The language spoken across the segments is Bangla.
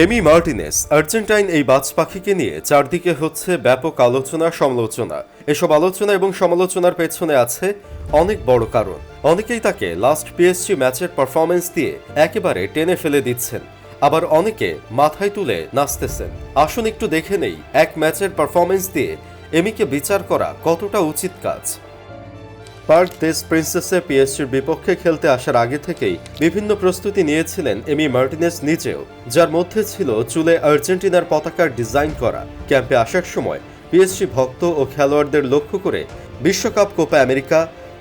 এমি মার্টিনেস, আর্জেন্টাইন এই বাজ পাখিকে নিয়ে চারদিকে হচ্ছে ব্যাপক আলোচনা, সমালোচনা। এসব আলোচনা এবং সমালোচনার পেছনে আছে অনেক বড় কারণ। অনেকেই তাকে লাস্ট পিএসজি ম্যাচের পারফরমেন্স দিয়ে একেবারে টেনে ফেলে দিচ্ছেন। আবার অনেকে মাথায় তুলে নাচতেছেন। আসুন একটু দেখে নেই, এক ম্যাচের পারফরমেন্স দিয়ে এমিকে বিচার করা কতটা উচিত কাজ? পার্ক দেশ প্রিন্সেসে পিএসজির বিপক্ষে খেলতে আসার আগে থেকেই বিভিন্ন প্রস্তুতি নিয়েছিলেন এমি মার্টিনেস নিজেও, যার মধ্যে ছিল চুলে আর্জেন্টিনার পতাকার ডিজাইন করা। ক্যাম্পে আসার সময় পিএসজি ভক্ত ও খেলোয়াড়দের লক্ষ্য করে বিশ্বকাপ কোপা আমেরিকা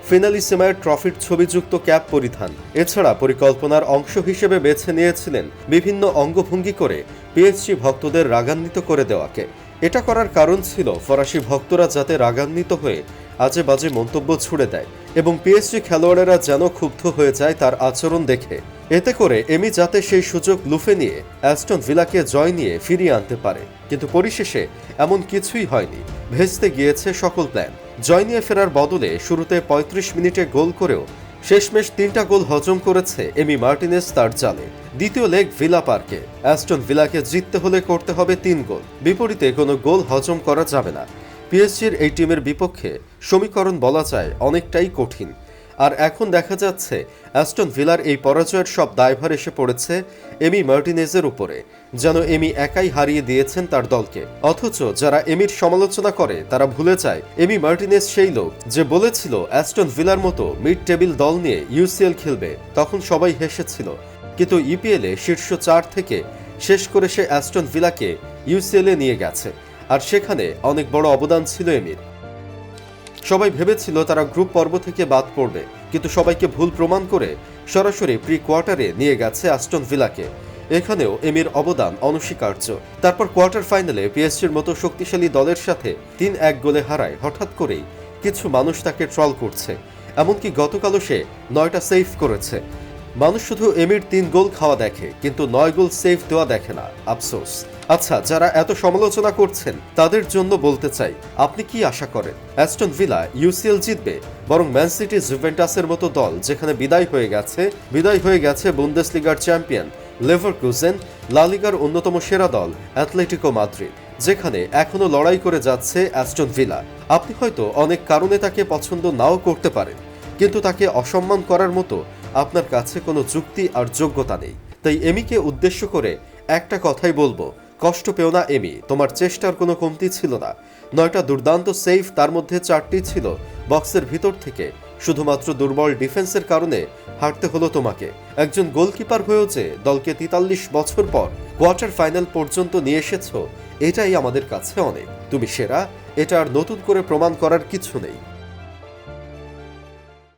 ফিনালিসিমার ট্রফির ছবিযুক্ত ক্যাপ পরিধান। এছাড়া পরিকল্পনার অংশ হিসেবে বেছে নিয়েছিলেন বিভিন্ন অঙ্গভঙ্গি করে পিএসজি ভক্তদের রাগান্বিত করে দেওয়াকে। এটা করার কারণ ছিল ফরাসি ভক্তরা যাতে রাগান্বিত হয়ে আজে বাজে মন্তব্য ছুড়ে দেয় এবং পিএসজি খেলোয়াড়েরা যেন ক্ষুব্ধ হয়ে যায় তার আচরণ দেখে। এতে করে এমি যাতে সেই সুযোগ লুফে নিয়ে অ্যাস্টন ভিলাকে জয় নিয়ে ফিরিয়ে আনতে পারে। কিন্তু পরিশেষে এমন কিছুই হয়নি। ভেস্তে গিয়েছে সকল প্ল্যান। জয় নিয়ে ফেরার বদলে শুরুতে ৩৫ মিনিটে গোল করেও শেষমেশ তিনটা গোল হজম করেছে এমি মার্টিনেস তার জালে। দ্বিতীয় লেগ ভিলা পার্কে। অ্যাস্টন ভিলাকে জিততে হলে করতে হবে তিন গোল। বিপরীতে কোনো গোল হজম করা যাবে না। পিএসজির এই টিমের বিপক্ষে সমীকরণ বলা যায় অনেকটাই কঠিন। আর এখন দেখা যাচ্ছে, অ্যাস্টন ভিলার এই পরাজয়ের সব দায়ভার এসে পড়েছে এমি মার্টিনেজের উপরে, যেন এমি একাই হারিয়ে দিয়েছেন তার দলকে। অথচ যারা এমির সমালোচনা করে, তারা ভুলে যায়, এমি মার্টিনেজ সেই লোক যে বলেছিল অ্যাস্টন ভিলার মতো মিড টেবিল দল নিয়ে ইউসিএল খেলবে, তখন সবাই হেসেছিল। কিন্তু ইপিএলে শীর্ষ চার থেকে শেষ করে সে অ্যাস্টন ভিলাকে ইউসিএলে নিয়ে গেছে। আর সেখানে অনেক বড় অবদান ছিল এমির। সবাই ভেবেছিল তারা গ্রুপ পর্ব থেকে বাদ পড়বে, কিন্তু সবাইকে ভুল প্রমাণ করে সরাসরি প্রি কোয়ার্টারে নিয়ে গেছে আস্টন ভিলাকে। এখানেও এমির অবদান অনস্বীকার্য। তারপর কোয়ার্টার ফাইনালে পিএসজির মতো শক্তিশালী দলের সাথে তিন এক গোলে হারায় হঠাৎ করেই কিছু মানুষ তাকে ট্রল করছে। এমনকি গতকালও সে নয়টা সেভ করেছে। মানুষ শুধু এমির তিন গোল খাওয়া দেখে, কিন্তু নয় গোল সেভ দেওয়া দেখে না, আফসোস। আচ্ছা যারা এত সমালোচনা করছেন, তাদের জন্য বলতে চাই, আপনি কি আশা করেন? অ্যাস্টন ভিলা ইউসিএল জিতবে, বরং ম্যান সিটি জুভেন্টাসের মতো দল, যেখানে বিদায় হয়ে গেছে, বিদায় হয়ে গেছে বুন্দেসলিগার চ্যাম্পিয়ন লেভার ক্রুজেন লালিগার অন্যতম সেরা দল, অ্যাথলেটিকো মাদ্রিদ, যেখানে এখনও লড়াই করে যাচ্ছে অ্যাস্টন ভিলা। আপনি হয়তো অনেক কারণে তাকে পছন্দ নাও করতে পারেন, কিন্তু তাকে অসম্মান করার মতো আপনার কাছে কোনো যুক্তি আর যোগ্যতা নেই। তাই এমিকে উদ্দেশ্য করে একটা কথাই বলব কষ্ট পেও না, এমি। তোমার চেষ্টার কোনো কমতি ছিল না। নয়টা দুর্দান্ত সেফ তার মধ্যে চারটি ছিল বক্সের ভিতর থেকে। শুধুমাত্র দুর্বল ডিফেন্সের কারণে হারতে হলো তোমাকে। একজন গোলকিপার হয়েও যে দলকে তেতাল্লিশ বছর পর কোয়ার্টার ফাইনাল পর্যন্ত নিয়ে এসেছ, এটাই আমাদের কাছে অনেক। তুমি সেরা, এটা আর নতুন করে প্রমাণ করার কিছু নেই।